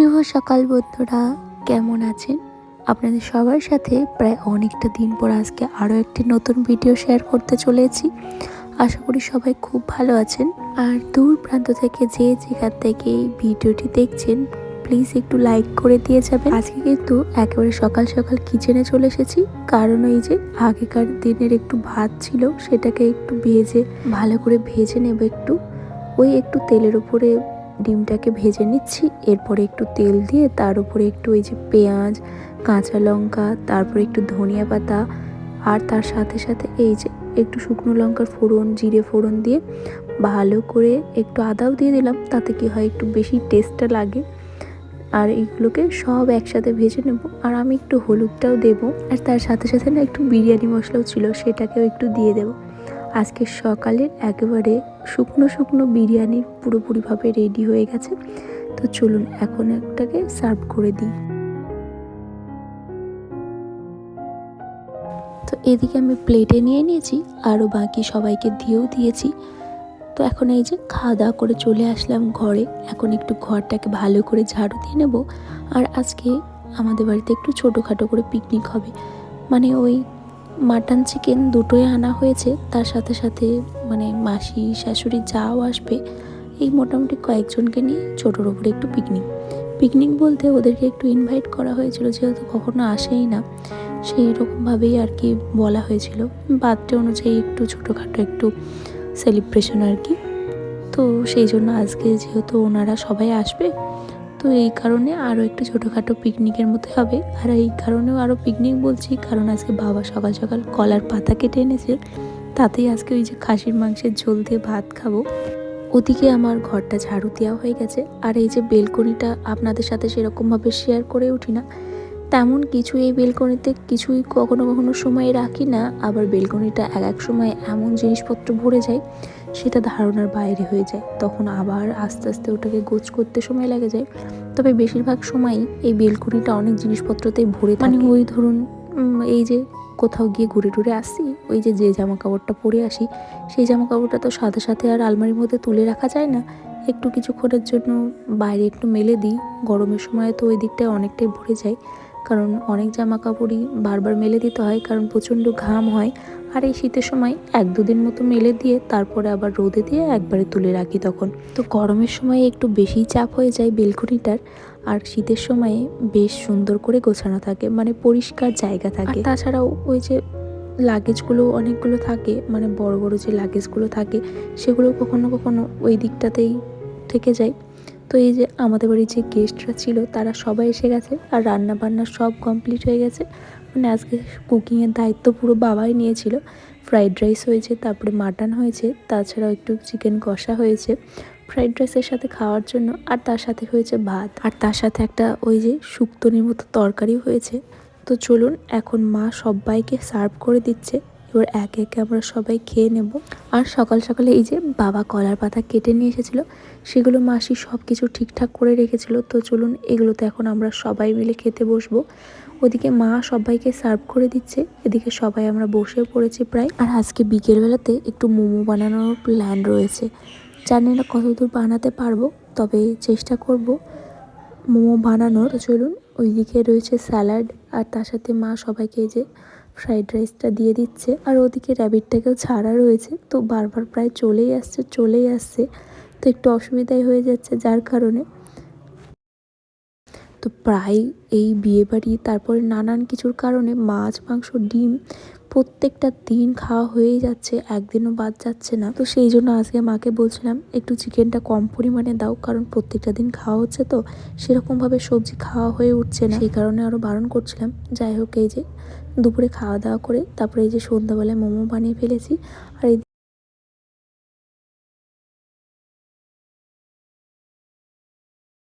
শুভ সকাল বন্ধুরা, কেমন আছেন? আপনাদের সবার সাথে প্রায় অনেকটা দিন পর আজকে আরও একটি নতুন ভিডিও শেয়ার করতে চলেছি। আশা করি সবাই খুব ভালো আছেন। আর দূর প্রান্ত থেকে যে যেখান থেকে এই ভিডিওটি দেখছেন প্লিজ একটু লাইক করে দিয়ে যাবেন। আজকে কিন্তু একেবারে সকাল সকাল কিচেনে চলে এসেছি। কারণ ওই যে আগেকার দিনের একটু ভাত ছিল, সেটাকে একটু ভেজে, ভালো করে ভেজে নেব একটু। ওই একটু তেলের উপরে ডিমটাকে ভেজে নিচ্ছি, এরপরে একটু তেল দিয়ে তার উপরে একটু ওই যে পেঁয়াজ, কাঁচা লঙ্কা, তারপরে একটু ধনিয়া পাতা, আর তার সাথে সাথে এই যে একটু শুকনো লঙ্কার ফোড়ন, জিরে ফোড়ন দিয়ে ভালো করে একটু আদাও দিয়ে দিলাম, তাতে কি হয় একটু বেশি টেস্টটা লাগে। আর এইগুলোকে সব একসাথে ভেজে নেব, আর আমি একটু হলুদটাও দেবো, আর তার সাথে সাথে না একটু বিরিয়ানি মশলাও ছিল, সেটাকেও একটু দিয়ে দেবো। আজকে সকালের একেবারে শুকনো শুকনো বিরিয়ানি পুরোপুরিভাবে রেডি হয়ে গেছে। তো চলুন, এখন একটাকে সার্ভ করে দিই। তো এদিকে আমি প্লেটে নিয়ে নিয়েছি আরও বাকি সবাইকে দিয়েও দিয়েছি। তো এখন এই যে খাওয়া দাওয়া করে চলে আসলাম ঘরে, এখন একটু ঘরটাকে ভালো করে ঝাড়ু দিয়ে নেব। আর আজকে আমাদের বাড়িতে একটু ছোটোখাটো করে পিকনিক হবে। মানে ওই মাটন চিকেন দুটোই আনা হয়েছে। তার সাথে সাথে মানে মাসি, শাশুড়ি যাও আসবে। এই মোটামুটি কয়েকজনকে নিয়ে ছোটোর ওপরে একটু পিকনিক পিকনিক বলতে ওদেরকে একটু ইনভাইট করা হয়েছিল, যেহেতু কখনো আসেই না। সেই রকমভাবেই আর কি বলা হয়েছিল। বার্থডে অনুযায়ী একটু ছোটোখাটো একটু সেলিব্রেশন আর কি। তো সেই জন্য আজকে যেহেতু ওনারা সবাই আসবে তো এই কারণে আরও একটু ছোটোখাটো পিকনিকের মতো হবে। আর এই কারণেও আরও পিকনিক বলছি, কারণ আজকে বাবা সকাল সকাল কলার পাতা কেটে এনেছে। তাতেই আজকে ওই যে খাসির মাংসের ঝোল দিয়ে ভাত খাব। ওদিকে আমার ঘরটা ঝাড়ু দেওয়া হয়ে গেছে। আর এই যে বেলকনিটা আপনাদের সাথে সেরকমভাবে শেয়ার করে উঠি না। তেমন কিছু এই বেলকনিতে কিছুই কখনো কখনো সময় রাখি না। আবার বেলকনিটা এক এক সময় এমন জিনিসপত্র ভরে যায় সেটা ধারণার বাইরে হয়ে যায়। তখন আবার আস্তে আস্তে ওটাকে গোছ করতে সময় লাগে যায়। তবে বেশিরভাগ সময়ই এই বেলকনিটা অনেক জিনিসপত্রতেই ভরে মানে ওই ধরুন এই যে কোথাও গিয়ে ঘুরে টুরে আসি ওই যে যে জামা কাপড়টা পরে আসি সেই জামা কাপড়টা তো সাথে সাথে আর আলমারির মধ্যে তুলে রাখা যায় না। একটু কিছুক্ষণের জন্য বাইরে একটু মেলে দিই। গরমের সময় তো ওই দিকটায় অনেকটাই ভরে যায়। কারণ অনেক জামা কাপড়ই বারবার মেলে দিতে হয় কারণ প্রচণ্ড ঘাম হয়। আর এই শীতের সময় এক দুদিন মতো মেলে দিয়ে তারপরে আবার রোদে দিয়ে একবারে তুলে রাখি তখন। তো গরমের সময় একটু বেশি চাপ হয়ে যায় বেলকনিটার আর শীতের সময়ে বেশ সুন্দর করে গোছানো থাকে মানে পরিষ্কার জায়গা থাকে। তাছাড়াও ওই যে লাগেজগুলো অনেকগুলো থাকে মানে বড় বড় যে লাগেজগুলো থাকে সেগুলো কখনো কখনো ওই দিকটাতেই থেকে যায়। তো এই যে আমাদের বাড়ির যে গেস্টরা ছিল, তারা সবাই এসে গেছে আর রান্না বান্না সব কমপ্লিট হয়ে গেছে। মানে আজকে কুকিংয়ের দায়িত্ব পুরো বাবাই নিয়েছিল। ফ্রাইড রাইস হয়েছে, তারপরে মাটন হয়েছে, তাছাড়াও একটু চিকেন কষা হয়েছে। ফ্রাইড রাইসের সাথে খাওয়ার জন্য আর তার সাথে হয়েছে ভাত। আর তার সাথে একটা ওই যে শুক্তনির মতো তরকারি হয়েছে। তো চলুন, এখন মা সবাইকে সার্ভ করে দিচ্ছে। এবার একে একে আমরা সবাই খেয়ে নেব। আর সকাল সকালে এই যে বাবা কলার পাতা কেটে নিয়ে এসেছিল, সেগুলো মাসি সব কিছু ঠিকঠাক করে রেখেছিল। তো চলুন এগুলোতে এখন আমরা সবাই মিলে খেতে বসবো। ওদিকে মা সবাইকে সার্ভ করে দিচ্ছে। এদিকে সবাই আমরা বসে পড়েছি প্রায়। আর আজকে বিকেলবেলাতে একটু মোমো বানানোর প্ল্যান রয়েছে। জানি না কতদূর বানাতে পারব, তবে চেষ্টা করব মোমো বানানোর। চলুন ওইদিকে রয়েছে স্যালাড, আর তার সাথে মা সবাইকে যে ফ্রাইড রাইসটা দিয়ে দিচ্ছে। আর ওদিকে র্যাবিটটাকেও ছাড়া রয়েছে। তো বারবার প্রায় চলেই আসছে চলেই আসছে। তো একটু অসুবিধাই হয়ে যাচ্ছে যার কারণে। তো প্রায় এই বিয়েবাড়ি তারপরে নানান কিছুর কারণে মাছ, মাংস, ডিম প্রত্যেকটা দিন খাওয়া হয়েই যাচ্ছে, একদিনও বাদ যাচ্ছে না। তো সেই জন্য আজকে মাকে বলছিলাম, একটু চিকেনটা কম পরিমাণে দাও, কারণ প্রত্যেকটা দিন খাওয়া হচ্ছে তো। সেরকমভাবে সবজি খাওয়া হয়ে উঠছে না। সেই কারণে আরও বারণ করছিলাম। যাই হোক, এই যে দুপুরে খাওয়া দাওয়া করে তারপরে এই যে সন্ধ্যাবেলায় মোমো বানিয়ে ফেলেছি। আর এই